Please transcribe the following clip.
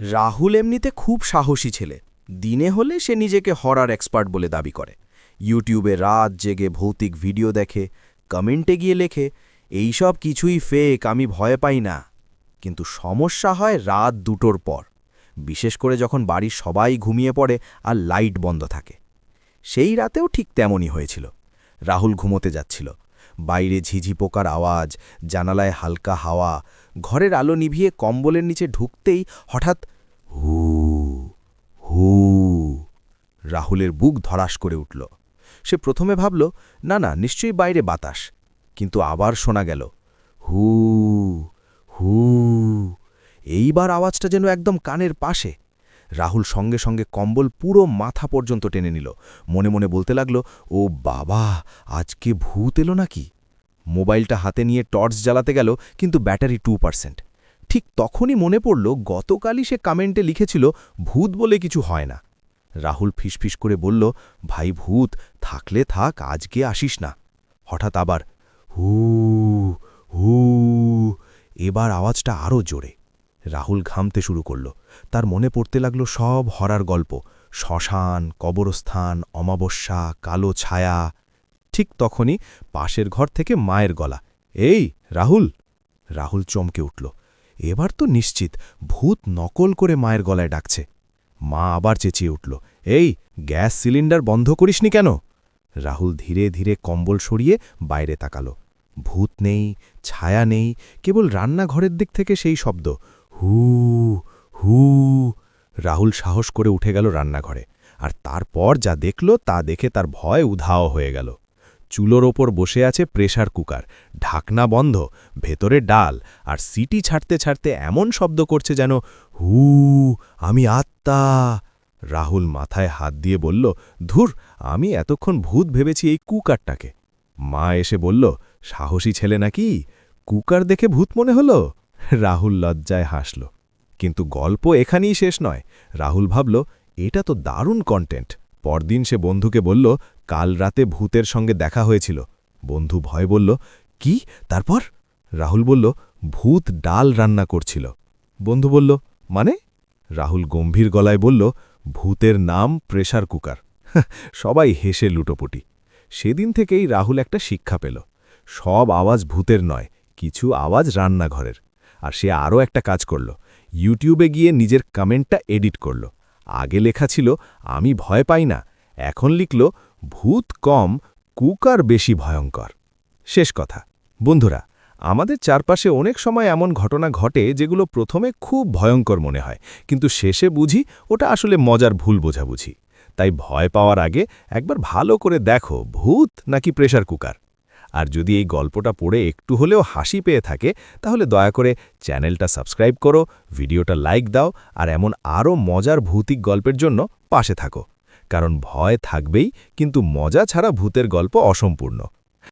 রাহুল এমনিতে খুব সাহসী ছেলে। দিনে হলে সে নিজেকে হরার এক্সপার্ট বলে দাবি করে। ইউটিউবে রাত জেগে ভৌতিক ভিডিও দেখে, কমেন্টে গিয়ে লেখে এইসব কিছুই ফেক আমি ভয় পাই না। কিন্তু সমস্যা হয় রাত দুটোর পর। বিশেষ করে যখন বাড়ির সবাই ঘুমিয়ে পড়ে আর লাইট বন্ধ থাকে। সেই রাতেও ঠিক তেমনই হয়েছিল। রাহুল ঘুমোতে যাচ্ছিল। বাইরে ঝিঝি পোকার আওয়াজ, জানালায় হালকা হাওয়া, ঘরের আলো নিভিয়ে কম্বলের নিচে ঢুকতেই হঠাৎ হু হু, রাহুলের বুক ধরাস করে উঠল। সে প্রথমে ভাবল, না না, নিশ্চয়ই বাইরে বাতাস। কিন্তু আবার শোনা গেল, হু হু। এইবার আওয়াজটা যেন একদম কানের পাশে। রাহুল সঙ্গে সঙ্গে কম্বল পুরো মাথা পর্যন্ত টেনে নিল। মনে মনে বলতে লাগল, ও বাবা, আজকে ভূত এলো নাকি? মোবাইলটা হাতে নিয়ে টর্চ জ্বালাতে গেল, কিন্তু ব্যাটারি টু পার্সেন্ট। ঠিক তখনই মনে পড়ল, গতকালই সে কমেন্টে লিখেছিল, ভূত বলে কিছু হয় না। রাহুল ফিসফিস করে বলল, ভাই ভূত, থাকলে থাক, আজকে আসিস না। হঠাৎ আবার, হু হু। এবার আওয়াজটা আরও জোরে। রাহুল ঘামতে শুরু করল। তার মনে পড়তে লাগল সব হরার গল্প। শ্মশান, কবরস্থান, অমাবস্যা, কালো ছায়া। ঠিক তখনই পাশের ঘর থেকে মায়ের গলা। এই, রাহুল! রাহুল চমকে উঠল। এবার তো নিশ্চিত, ভূত নকল করে মায়ের গলায় ডাকছে। মা আবার চেঁচিয়ে উঠল। এই, গ্যাস সিলিন্ডার বন্ধ করিসনি কেন? রাহুল ধীরে ধীরে কম্বল সরিয়ে বাইরে তাকালো। ভূত নেই, ছায়া নেই, কেবল রান্নাঘরের দিক থেকে সেই শব্দ। হু হু, রাহুল সাহস করে উঠে গেল রান্নাঘরে। আর তারপর যা দেখল তা দেখে তার ভয় উধাও হয়ে গেল। চুলোর ওপর বসে আছে প্রেসার কুকার। ঢাকনা বন্ধ, ভেতরে ডাল, আর সিটি ছাড়তে ছাড়তে এমন শব্দ করছে যেন, হু, আমি আত্মা। রাহুল মাথায় হাত দিয়ে বলল, ধুর, আমি এতক্ষণ ভূত ভেবেছি এই কুকারটাকে। মা এসে বলল, সাহসী ছেলে নাকি? কুকার দেখে ভূত মনে হলো? রাহুল লজ্জায় হাসল। কিন্তু গল্প এখানেই শেষ নয়। রাহুল ভাবল, এটা তো দারুণ কন্টেন্ট পরদিন সে বন্ধুকে বলল, কাল রাতে ভূতের সঙ্গে দেখা হয়েছিল। বন্ধু ভয় বলল, কি? তারপর? রাহুল বলল, ভূত ডাল রান্না করছিল। বন্ধু বলল মানে? রাহুল গম্ভীর গলায় বলল, ভূতের নাম প্রেসার কুকার। সবাই হেসে লুটোপুটি। সেদিন থেকেই রাহুল একটা শিক্ষা পেল। সব আওয়াজ ভূতের নয়, কিছু আওয়াজ রান্নাঘরের। আর সে আরও একটা কাজ করল। ইউটিউবে গিয়ে নিজের কমেন্টটা এডিট করল। আগে লেখা ছিল, আমি ভয় পাই না। এখন লিখল, ভূত কম, কুকার বেশি ভয়ঙ্কর। শেষ কথা। বন্ধুরা, আমাদের চারপাশে অনেক সময় এমন ঘটনা ঘটে যেগুলো প্রথমে খুব ভয়ঙ্কর মনে হয়, কিন্তু শেষে বুঝি ওটা আসলে মজার ভুল বোঝাবুঝি। তাই ভয় পাওয়ার আগে একবার ভালো করে দেখো, ভূত নাকি প্রেসার কুকার। আর যদি এই গল্পটা পড়ে একটু হলেও হাসি পেয়ে থাকে, তাহলে দয়া করে চ্যানেলটা সাবস্ক্রাইব করো, ভিডিওটা লাইক দাও, আর এমন আরও মজার ভৌতিক গল্পের জন্য পাশে থাকো। কারণ ভয় থাকবেই, কিন্তু মজা ছাড়া ভূতের গল্প অসম্পূর্ণ।